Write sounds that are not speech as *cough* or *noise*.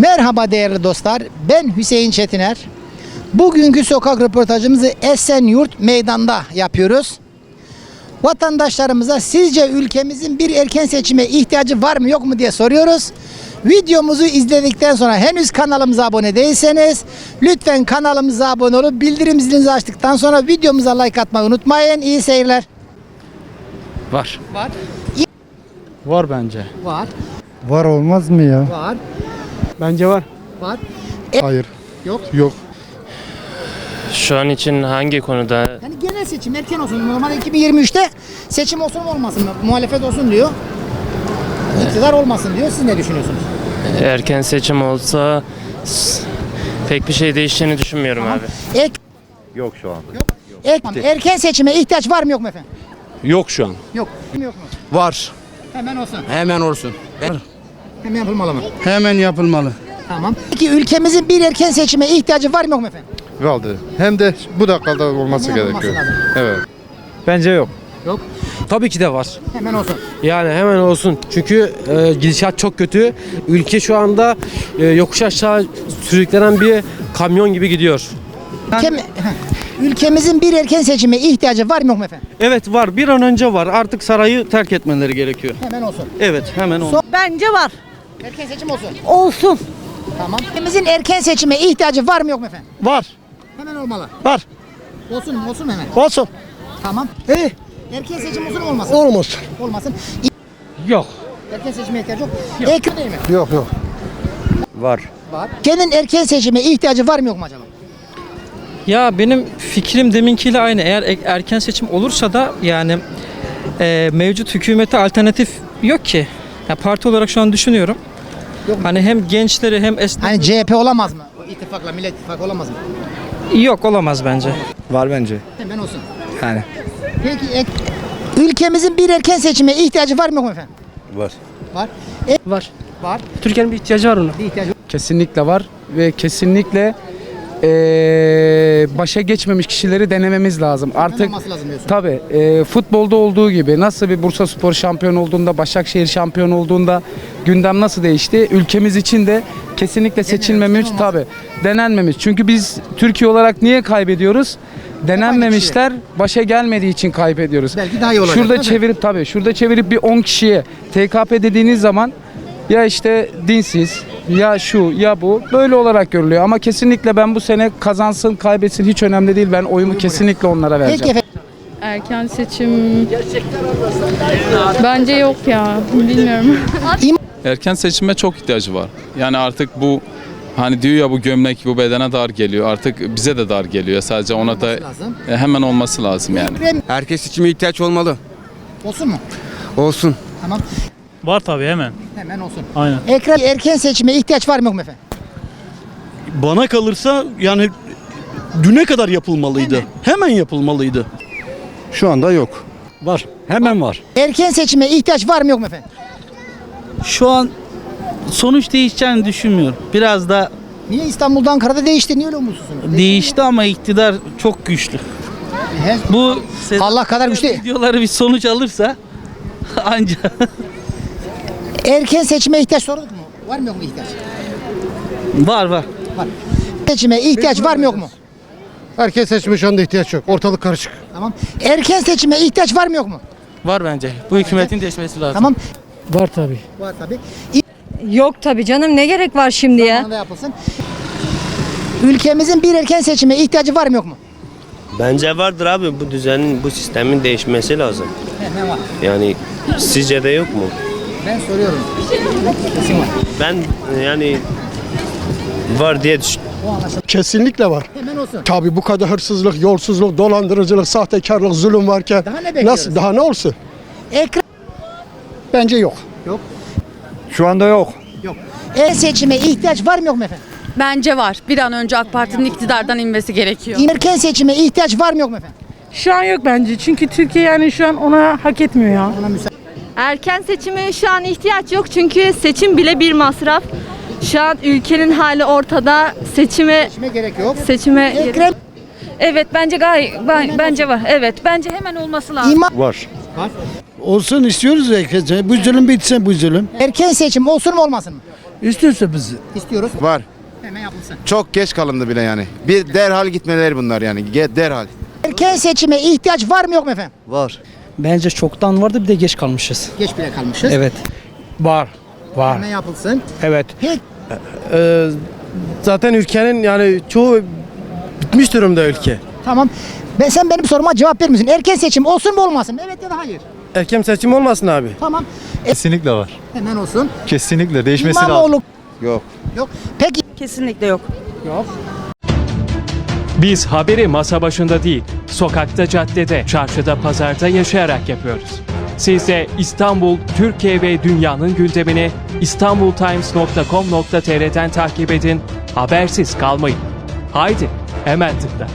Merhaba değerli dostlar. Ben Hüseyin Çetiner. Bugünkü sokak röportajımızı Esenyurt Meydan'da yapıyoruz. Vatandaşlarımıza sizce ülkemizin bir erken seçime ihtiyacı var mı yok mu diye soruyoruz. Videomuzu izledikten sonra henüz kanalımıza abone değilseniz lütfen kanalımıza abone olup bildirim zilinizi açtıktan sonra videomuza like atmayı unutmayın. İyi seyirler. Var. Var. Var bence. Var. Var olmaz mı ya? Var. Bence var. Var. Hayır. Yok. Yok. Şu an için hangi konuda? Yani genel seçim erken olsun. Normalde 2023'te seçim olsun mu olmasın mı? Muhalefet olsun diyor. İktidar olmasın diyor. Siz ne düşünüyorsunuz? Erken seçim olsa pek bir şey değişeceğini düşünmüyorum abi. Ek, Yok şu an. ek, erken seçime ihtiyaç var mı yok mu efendim? Yok şu an. Yok. Yok mu? Var. Hemen olsun. Hemen olsun. Hemen yapılmalı mı? Hemen yapılmalı. Tamam. Peki ülkemizin bir erken seçime ihtiyacı var mı yok mu efendim? Kaldı. Hem de bu dakikada olması Hemen gerekiyor. olması lazım. Evet. Bence yok. Yok. Tabii ki de var. Hemen olsun. Yani hemen olsun. Çünkü e, gidişat çok kötü. Ülke şu anda e, yokuş aşağı sürüklenen bir kamyon gibi gidiyor. Ülkem, ülkemizin bir erken seçime ihtiyacı var mı yok mu efendim? Evet var. Bir an önce var. Artık sarayı terk etmeleri gerekiyor. Hemen olsun. Evet hemen oldu. Son- Bence var. Erken seçim olsun. Olsun. Tamam. Ülkemizin erken seçime ihtiyacı var mı yok mu efendim? Var. Hemen olmalı. Var. Olsun olsun hemen? Olsun. Tamam. İyi. Erken seçim olsun olmasın? Olmasın. Olmasın. Yok. Erken seçime ihtiyacı yok. Ekran değil mi? Yok yok. Var. Var. Ülkenin erken seçime ihtiyacı var mı yok mu acaba? Ya benim fikrim deminkiyle aynı. Eğer erken seçim olursa da yani e, mevcut hükümete alternatif yok ki. Ya parti olarak şu an düşünüyorum. Yok mu? Hani hem gençleri hem esnaf Hani CHP olamaz mı? O ittifakla Millet İttifakı olamaz mı? yok olamaz bence. Var bence. Hemen olsun. Yani. Peki ek- ülkemizin bir erken seçime ihtiyacı var mı yok mu efendim? Var. Var. E- Var. var. Türkiye'nin bir ihtiyacı var ona. Bir ihtiyacı. Kesinlikle var ve kesinlikle eee, başa geçmemiş kişileri denememiz lazım. Artık lazım tabi futbolda olduğu gibi nasıl bir Bursa Spor şampiyon olduğunda, Başakşehir şampiyon olduğunda gündem nasıl değişti? Ülkemiz için de kesinlikle seçilmemiş tabi denenmemiş. Çünkü biz Türkiye olarak niye kaybediyoruz? Denenmemişler başa gelmediği için kaybediyoruz. Belki daha iyi olacak, Şurada çevirip tabii şurada çevirip bir 10 kişiye TKP dediğiniz zaman ya işte dinsiz ya şu ya bu böyle olarak görülüyor ama kesinlikle ben bu sene kazansın kaybetsin hiç önemli değil ben oyumu kesinlikle onlara Peki vereceğim. efendim. Erken seçim bence yok ya bilmiyorum. *laughs* Erken seçime çok ihtiyacı var. Yani artık bu hani diyor ya bu gömlek bu bedene dar geliyor. Artık bize de dar geliyor. Sadece ona da e, hemen olması lazım yani. Herkes seçime ihtiyaç olmalı. olsun mu? Olsun. Tamam. Var tabii hemen. Hemen olsun. Aynen. Ekrem erken seçime ihtiyaç var mı yok mu efendim? Bana kalırsa yani düne kadar yapılmalıydı. Hemen, yapılmalıydı. Şu anda yok. Var. Hemen var. Erken seçime ihtiyaç var mı yok mu efendim? Şu an sonuç değişeceğini düşünmüyorum. Biraz da Niye İstanbul'da Ankara'da değişti? Niye öyle umutsuzsunuz? değişti ama iktidar çok güçlü. He? Bu Allah kadar güçlü. videoları bir sonuç alırsa *laughs* anca Erken seçime ihtiyaç sorduk mu? Var mı yok mu ihtiyaç? var var. Seçime ihtiyaç var mı yok mu? Erken seçime şu anda ihtiyaç yok. Ortalık karışık. Tamam. Erken seçime ihtiyaç var mı yok mu? Var bence. Bu hükümetin değişmesi lazım. Tamam. Var tabii. Var tabii. Yok tabii canım ne gerek var şimdi ya? Zamanında yapılsın. Ülkemizin bir erken seçime ihtiyacı var mı yok mu? Bence vardır abi bu düzenin bu sistemin değişmesi lazım. Hemen var. Yani sizce de yok mu? Ben soruyorum. Kesin var. Ben e, yani var diye düş- O anlaşıldı. Kesinlikle var. Hemen olsun. Tabii bu kadar hırsızlık, yolsuzluk, dolandırıcılık, sahtekarlık, zulüm varken Daha ne bekliyoruz? nasıl daha ne olsun? Ekrem Bence yok. Şu anda yok. erken seçime ihtiyaç var mı yok mu efendim? Bence var. Bir an önce AK Parti'nin iktidardan inmesi gerekiyor. Erken seçime ihtiyaç var mı yok mu efendim? Şu an yok bence çünkü Türkiye yani şu an ona hak etmiyor ya. Ona müsaade. Erken seçime şu an ihtiyaç yok çünkü seçim bile bir masraf. Şu an ülkenin hali ortada. Seçime Seçime gerek yok. seçime Ekrem Evet bence gay bence var. Evet bence hemen olması lazım. İmam Var. Olsun istiyoruz erken seçim. Bu zulüm bitsin bu zulüm. erken seçim olsun mu olmasın mı? İstiyorsa bizi. İstiyoruz. Var. Hemen yapılsın. Çok geç kalındı bile yani. Bir derhal gitmeleri bunlar yani. Ge- Derhal. Erken seçime ihtiyaç var mı yok mu efendim? Var. Bence çoktan vardı bir de geç kalmışız. Geç bile kalmışız. Evet. Var. Var. Hemen yapılsın. Evet. Peki Ee, zaten ülkenin yani çoğu bitmiş durumda ülke. tamam. Ben, sen benim soruma cevap verir misin? Erken seçim olsun mu olmasın? Evet ya da hayır. Erken seçim olmasın abi. Tamam. Kesinlikle var. Hemen olsun. Kesinlikle değişmesi İmamoğlu Yok. yok. Peki Kesinlikle yok. Biz haberi masa başında değil, sokakta, caddede, çarşıda, pazarda yaşayarak yapıyoruz. Siz de İstanbul, Türkiye ve dünyanın gündemini istanbultimes.com.tr'den takip edin, habersiz kalmayın. Haydi, hemen tıkla.